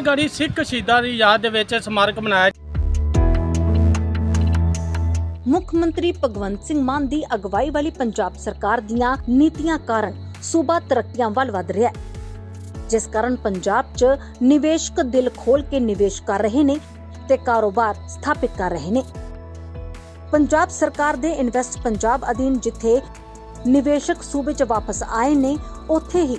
ਨਾਰਾਗੜੀ ਸਿੱਖ ਸ਼ਹੀਦਾਂ ਦੀ ਯਾਦ ਦੇ ਵਿੱਚ ਸਮਾਰਕ ਬਣਾਇਆ ਮੁੱਖ ਮੰਤਰੀ ਭਗਵੰਤ ਸਿੰਘ ਮਾਨ ਦੀ ਅਗਵਾਈ ਵਾਲੀ ਪੰਜਾਬ ਸਰਕਾਰ ਦੀਆਂ ਨੀਤੀਆਂ ਕਾਰਨ ਸੂਬਾ ਤਰੱਕੀਆਂ ਵੱਲ ਵਧ ਰਿਹਾ ਹੈ। ਜਿਸ ਕਾਰਨ ਪੰਜਾਬ 'ਚ ਨਿਵੇਸ਼ਕ ਦਿਲ ਖੋਲ ਕੇ ਨਿਵੇਸ਼ ਕਰ ਰਹੇ ਨੇ ਤੇ ਕਾਰੋਬਾਰ ਸਥਾਪਿਤ ਕਰ ਰਹੇ ਨੇ। ਪੰਜਾਬ ਸਰਕਾਰ ਦੇ ਇਨਵੈਸਟ ਪੰਜਾਬ ਅਧੀਨ ਜਿੱਥੇ ਨਿਵੇਸ਼ਕ ਸੂਬੇ 'ਚ ਵਾਪਸ ਆਏ ਨੇ, ਉੱਥੇ ਹੀ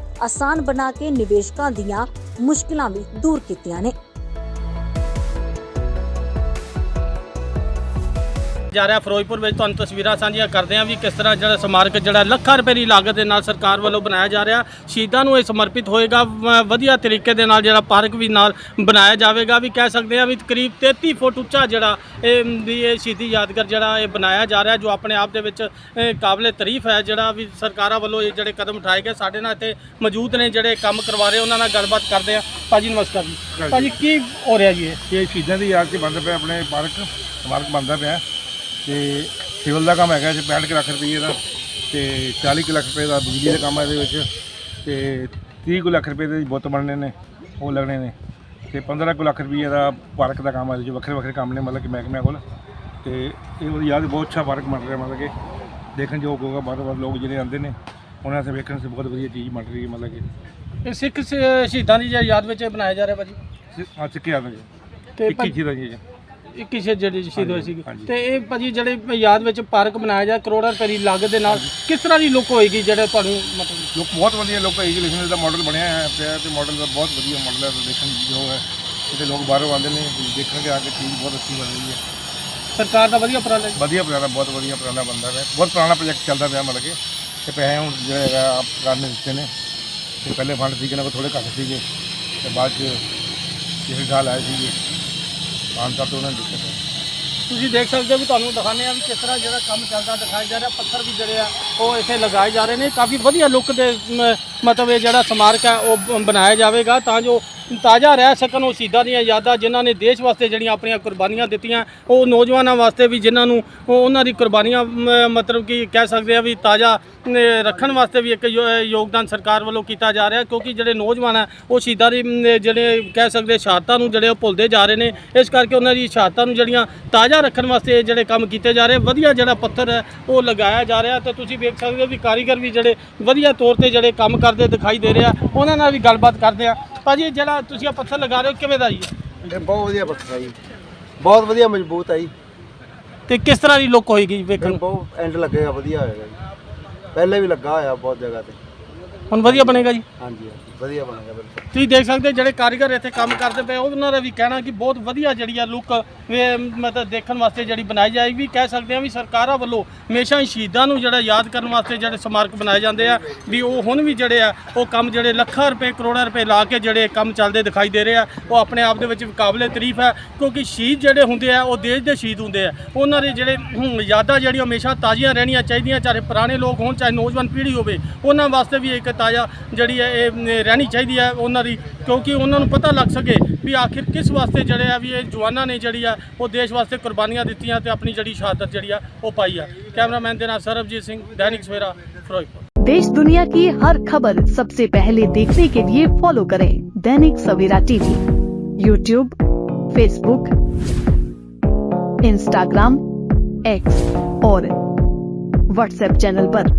ਆਸਾਨ ਬਣਾ ਕੇ ਨਿਵੇਸ਼ਕਾਂ ਦੀਆਂ ਮੁਸ਼ਕਿਲਾਂ ਵੀ ਦੂਰ ਕੀਤੀਆਂ ਨੇ। ਜਾ ਰਿਹਾ ਫਿਰੋਜ਼ਪੁਰ ਵਿੱਚ। ਤੁਹਾਨੂੰ ਤਸਵੀਰਾਂ ਸਾਂਝੀਆਂ ਕਰਦੇ ਹਾਂ ਵੀ ਕਿਸ ਤਰ੍ਹਾਂ ਜਿਹੜਾ ਸਮਾਰਕ ਜਿਹੜਾ ਲੱਖਾਂ ਰੁਪਏ ਦੀ ਲਾਗਤ ਦੇ ਨਾਲ ਸਰਕਾਰ ਵੱਲੋਂ ਬਣਾਇਆ ਜਾ ਰਿਹਾ। ਸ਼ਹੀਦਾਂ ਨੂੰ ਇਹ ਸਮਰਪਿਤ ਹੋਏਗਾ। ਵਧੀਆ ਤਰੀਕੇ ਦੇ ਨਾਲ ਜਿਹੜਾ ਪਾਰਕ ਵੀ ਨਾਲ ਬਣਾਇਆ ਜਾਵੇਗਾ। ਵੀ ਕਹਿ ਸਕਦੇ ਆ ਵੀ ਕਰੀਬ 33 ਫੁੱਟ ਉੱਚਾ ਜਿਹੜਾ ਇਹ ਵੀ ਇਹ ਸ਼ਹੀਦੀ ਯਾਦਗਾਰ ਜਿਹੜਾ ਇਹ ਬਣਾਇਆ ਜਾ ਰਿਹਾ ਜੋ ਆਪਣੇ ਆਪ ਦੇ ਵਿੱਚ ਕਾਬਲੇ ਤਾਰੀਫ ਹੈ ਜਿਹੜਾ ਵੀ ਸਰਕਾਰਾਂ ਵੱਲੋਂ ਇਹ ਜਿਹੜੇ ਕਦਮ ਉਠਾਏ ਗਏ। ਸਾਡੇ ਨਾਲ ਇੱਥੇ ਮੌਜੂਦ ਨੇ ਜਿਹੜੇ ਕੰਮ ਕਰਵਾ ਰਹੇ ਉਹਨਾਂ ਨਾਲ ਗੱਲਬਾਤ ਕਰਦੇ ਆ ਭਾਜੀ ਨਮਸਕਾਰ ਜੀ। ਭਾਜੀ ਕੀ ਹੋ ਰਿਹਾ ਜੀ ਇਹ? ਇਹ ਸ਼ਹੀਦਾਂ ਦੀ ਯਾਦ 'ਚ ਬਣਦਾ ਪਿਆ ਆਪਣੇ ਪਾਰਕ। ਸਮਾਰਕ ਬਣਦਾ ਪਿਆ। ਤੇ ਸਿਵਲ ਦਾ ਕੰਮ ਹੈਗਾ ਜੀ 65 ਕੁ ਲੱਖ ਰੁਪਏ ਦਾ ਤੇ 40 ਕੁ ਲੱਖ ਰੁਪਏ ਦਾ ਬਿਜਲੀ ਦਾ ਕੰਮ ਹੈ ਇਹਦੇ ਵਿੱਚ ਤੇ 30 ਕੁ ਲੱਖ ਰੁਪਏ ਦੇ ਬੁੱਤ ਬਣਨੇ ਨੇ ਉਹ ਲੱਗਣੇ ਨੇ ਤੇ 15 ਕੁ ਲੱਖ ਰੁਪਏ ਦਾ ਪਾਰਕ ਦਾ ਕੰਮ ਹੈ ਜੋ ਵੱਖਰੇ ਵੱਖਰੇ ਕੰਮ ਨੇ ਮਤਲਬ ਕਿ ਮਹਿਕਮਿਆਂ ਕੋਲ ਤੇ ਇਹ ਉਹਦੀ ਯਾਦ ਬਹੁਤ ਅੱਛਾ ਪਾਰਕ ਬਣ ਰਿਹਾ ਮਤਲਬ ਕਿ ਦੇਖਣ ਯੋਗ ਹੋਗਾ ਬਾਰ ਬਾਰ ਲੋਕ ਜਿਹੜੇ ਆਉਂਦੇ ਨੇ ਉਹਨਾਂ ਸੇ ਵੇਖਣ ਸੇ ਬਹੁਤ ਵਧੀਆ ਚੀਜ਼ ਬਣ ਰਹੀ ਹੈ ਮਤਲਬ ਕਿ। ਇਹ ਸਿੱਖ ਸ਼ਹੀਦਾਂ ਦੀ ਯਾਦ ਵਿੱਚ ਬਣਾਇਆ ਜਾ ਰਿਹਾ ਭਾਜੀ? ਆ ਚੁੱਕਿਆ ਤਾਂ ਜੀ। ਤੇ 21 ਚੀਜ਼ ਦਾ ਜੀ। ਇਹ। 21 ਸੇ ਜਿਹੜੀ ਸ਼ਹੀਦ ਹੋਏ ਸੀਗੇ। ਹਾਂਜੀ। ਤੇ ਇਹ ਭਾਜੀ ਜਿਹੜੇ ਯਾਦ ਵਿੱਚ ਪਾਰਕ ਬਣਾਇਆ ਜਾ ਕਰੋੜਾਂ ਰੁਪਏ ਦੀ ਲਾਗਤ ਦੇ ਨਾਲ ਕਿਸ ਤਰ੍ਹਾਂ ਦੀ ਲੁੱਕ ਹੋਏਗੀ ਜਿਹੜੇ ਤੁਹਾਨੂੰ ਮਤਲਬ ਲੋਕ ਬਹੁਤ ਵਧੀਆ ਲੋਕ ਐਜੂਕੇਸ਼ਨ ਦਾ ਮਾਡਲ ਬਣਿਆ ਹੈ ਪਿਆ ਤੇ ਮਾਡਲ ਦਾ ਬਹੁਤ ਵਧੀਆ ਮਾਡਲ ਹੈ ਤੇ ਦੇਖਣ ਜੋ ਹੈ ਇਹਦੇ ਲੋਕ ਬਾਹਰੋਂ ਆਉਂਦੇ ਨੇ ਦੇਖਣਗੇ ਆ ਕੇ ਚੀਜ਼ ਬਹੁਤ ਅੱਛੀ ਬਣ ਰਹੀ ਹੈ। ਸਰਕਾਰ ਦਾ ਵਧੀਆ ਉਪਰਾਲਾ ਜੀ ਵਧੀਆ ਪੁਰਾਣਾ ਬਹੁਤ ਵਧੀਆ ਪੁਰਾਣਾ ਬੰਦਾ ਹੈ ਬਹੁਤ ਪੁਰਾਣਾ ਪ੍ਰੋਜੈਕਟ ਚੱਲਦਾ ਪਿਆ ਮਤਲਬ ਕਿ ਤੇ ਪੈਸੇ ਹੁਣ ਜਿਹੜਾ ਹੈਗਾ ਆਪ ਸਰਕਾਰ ਨੇ ਦਿੱਤੇ ਨੇ। ਤੇ ਪਹਿਲੇ ਫੰਡ ਸੀਗੇ ਨਾ ਥੋੜੇ ਘੱਟ ਸੀਗੇ। ਤੇ ਬਾਅਦ ਚ ਕਿਸੇ ਸਾਲ ਆਏ ਸੀਗੇ। ਪੰਜ ਤੋਂ ਉਹਨਾਂ ਨੇ ਦਿੱਤੇ ਨੇ ਤੁਸੀਂ ਦੇਖ ਸਕਦੇ ਹੋ ਵੀ ਤੁਹਾਨੂੰ ਦਿਖਾਉਂਦੇ ਆ ਵੀ ਕਿਸ ਤਰ੍ਹਾਂ ਜਿਹੜਾ ਕੰਮ ਚੱਲਦਾ ਦਿਖਾਇਆ ਜਾ ਰਿਹਾ ਪੱਥਰ ਵੀ ਜਿਹੜੇ ਆ ਉਹ ਇੱਥੇ ਲਗਾਏ ਜਾ ਰਹੇ ਨੇ। ਕਾਫੀ ਵਧੀਆ ਲੁੱਕ ਦੇ ਮ, ਮਤਲਬ ਇਹ ਜਿਹੜਾ ਸਮਾਰਕ ਹੈ ਉਹ ਬ- ਬਣਾਇਆ ਜਾਵੇਗਾ ਤਾਂ ਜੋ ਤਾਜ਼ਾ ਰਹਿ ਸਕਣ ਉਹ ਸ਼ਹੀਦਾਂ ਦੀਆਂ ਯਾਦਾਂ ਜਿਨ੍ਹਾਂ ਨੇ ਦੇਸ਼ ਵਾਸਤੇ ਜਿਹੜੀਆਂ ਆਪਣੀਆਂ ਕੁਰਬਾਨੀਆਂ ਦਿੱਤੀਆਂ ਉਹ ਨੌਜਵਾਨਾਂ ਵਾਸਤੇ ਵੀ ਜਿਨ੍ਹਾਂ ਨੂੰ ਉਹ ਉਹਨਾਂ ਦੀ ਕੁਰਬਾਨੀਆਂ ਮ, ਮਤਲਬ ਕਿ ਕਹਿ ਸਕਦੇ ਆ ਵੀ ਤਾਜ਼ਾ ਅ, ਰੱਖਣ ਵਾਸਤੇ ਵੀ ਇੱਕ ਯੋ- ਯੋਗਦਾਨ ਸਰਕਾਰ ਵੱਲੋਂ ਕੀਤਾ ਜਾ ਰਿਹਾ ਕਿਉਂਕਿ ਜਿਹੜੇ ਨੌਜਵਾਨ ਆ ਉਹ ਸ਼ਹੀਦਾਂ ਦੀ ਮ, ਜਿਹੜੇ ਕਹਿ ਸਕਦੇ ਸ਼ਹਾਦਤਾਂ ਨੂੰ ਜਿਹੜੇ ਉਹ ਭੁੱਲਦੇ ਜਾ ਰਹੇ ਨੇ ਇਸ ਕਰਕੇ ਉਹਨਾਂ ਦੀ ਸ਼ਹਾਦਤਾਂ ਨੂੰ ਜਿਹੜੀਆਂ ਤਾਜ਼ਾ ਰੱਖਣ ਵਾਸਤੇ ਇਹ ਜਿਹੜੇ ਕੰਮ ਕੀਤੇ ਜਾ ਰਹੇ ਵਧੀਆ ਜਿਹੜਾ ਪੱਥਰ ਹੈ ਉਹ ਲਗਾਇਆ ਜਾ ਰਿਹਾ ਤੇ ਤੁਸੀਂ ਵੇਖ ਸਕਦੇ ਹੋ ਵੀ ਕਾਰੀਗਰ ਵੀ ਜਿਹੜੇ ਵਧੀਆ ਤੌਰ ਤੇ ਜਿਹੜੇ ਕੰਮ ਕਰ ਕਰਦੇ ਦਿਖਾਈ ਦੇ ਰਿਹਾ ਉਹਨਾਂ ਨਾਲ ਵੀ ਗੱਲਬਾਤ ਕਰਦੇ ਆ ਭਾਜੀ ਇਹ ਜਿਹੜਾ ਤੁਸੀਂ ਆ ਪੱਥਰ ਲਗਾ ਰਹੇ ਹੋ ਕਿਵੇਂ ਦਾ ਜੀ? ਇਹ ਬਹੁਤ ਵਧੀਆ ਪੱਥਰ ਹੈ ਜੀ। ਬਹੁਤ ਵਧੀਆ ਮਜ਼ਬੂਤ ਹੈ ਜੀ। ਤੇ ਕਿਸ ਤਰ੍ਹਾਂ ਦੀ ਲੁੱਕ ਹੋਏਗੀ ਜੀ ਵੇਖਣ ਇਹ ਨੂੰ? ਬਹੁਤ ਐਂਡ ਲੱਗੇਗਾ ਵਧੀਆ ਹੋਏਗਾ ਜੀ। ਪਹਿਲੇ ਵੀ ਲੱਗਾ ਹੋਇਆ ਬਹੁਤ ਜਗ੍ਹਾ ਤੇ। ਹੁਣ ਵਧੀਆ ਬਣੇਗਾ ਜੀ? ਹਾਂਜੀ ਹਾਂਜੀ। ਵਧੀਆ ਬਣੇਗਾ ਬਿਲਕੁਲ। ਤੁਸੀਂ ਦੇਖ ਸਕਦੇ ਹੋ ਜਿਹੜੇ ਕਾਰੀਗਰ ਇੱਥੇ ਕੰਮ ਕਰਦੇ ਪਏ ਉਹਨਾਂ ਦਾ ਵੀ ਕਹਿਣਾ ਕਿ ਬਹੁਤ ਵਧੀਆ ਜਿਹੜੀ ਆ ਲੁੱਕ ਮਤਲਬ ਦੇਖਣ ਵਾਸਤੇ ਜਿਹੜੀ ਬਣਾਈ ਜਾਏਗੀ। ਵੀ ਕਹਿ ਸਕਦੇ ਆ ਵੀ ਸਰਕਾਰਾਂ ਵੱਲੋਂ ਹਮੇਸ਼ਾ ਹੀ ਸ਼ਹੀਦਾਂ ਨੂੰ ਜਿਹੜਾ ਯਾਦ ਕਰਨ ਵਾਸਤੇ ਜਿਹੜੇ ਸਮਾਰਕ ਬਣਾਏ ਜਾਂਦੇ ਆ ਵੀ ਉਹ ਹੁਣ ਵੀ ਜਿਹੜੇ ਆ ਉਹ ਕੰਮ ਜਿਹੜੇ ਲੱਖਾਂ ਰੁਪਏ ਕਰੋੜਾਂ ਰੁਪਏ ਲਾ ਕੇ ਜਿਹੜੇ ਕੰਮ ਚੱਲਦੇ ਦਿਖਾਈ ਦੇ ਰਹੇ ਆ ਉਹ ਆਪਣੇ ਆਪ ਦੇ ਵਿੱਚ ਕਾਬਲੇ ਤਾਰੀਫ ਹੈ। ਕਿਉਂਕਿ ਸ਼ਹੀਦ ਜਿਹੜੇ ਹੁੰਦੇ ਆ ਉਹ ਦੇਸ਼ ਦੇ ਸ਼ਹੀਦ ਹੁੰਦੇ ਆ। ਉਹਨਾਂ ਦੇ ਜਿਹੜੇ ਹਮ, ਯਾਦਾਂ ਜਿਹੜੀਆਂ ਹਮੇਸ਼ਾ ਤਾਜ਼ੀਆਂ ਰਹਿਣੀਆਂ ਚਾਹੀਦੀਆਂ ਚਾਹੇ ਪੁਰਾਣੇ ਲੋਕ ਹੋਣ ਚਾਹੇ ਨੌਜਵਾਨ ਪੀੜ੍ਹੀ ਹੋਵੇ ਉਹਨਾਂ ਵਾਸਤੇ ਵੀ ਇੱਕ ਤਾਜ਼ਾ ਜਿਹੜੀ ਹੈ ਇਹ ਅਮ, ਰਹਿਣੀ ਚਾਹੀਦੀ ਹੈ ਉਹਨਾਂ ਦੀ ਕਿਉਂਕਿ ਉਹਨਾਂ ਨੂੰ ਪਤਾ ਲੱਗ ਸਕੇ ਵੀ ਆਖਿਰ ਕਿਸ ਵਾਸਤੇ ਜਿਹੜੇ ਆ ਵੀ ਇਹ ਜਵਾਨਾਂ ਨੇ ਜਿਹੜੀ ਆ ਉਹ ਦੇਸ਼ ਵਾਸਤੇ ਕੁਰਬਾਨੀਆਂ ਦਿੱਤੀਆਂ ਤੇ ਆਪਣੀ ਜਿਹੜੀ ਸ਼ਹਾਦਤ ਜਿਹੜੀ ਆ ਉਹ ਪਾਈ ਆ ਕੈਮਰਾਮੈਨ ਦੇ ਨਾਲ ਸਰਬਜੀਤ ਸਿੰਘ ਦੈਨਿਕ ਸਵੇਰਾ ਫਿਰੋਜ਼ਪੁਰ देश दुनिया की हर खबर सबसे पहले देखने के लिए फॉलो करें Dainik Savera TV YouTube Facebook Instagram X और व्हाट्सएप चैनल पर।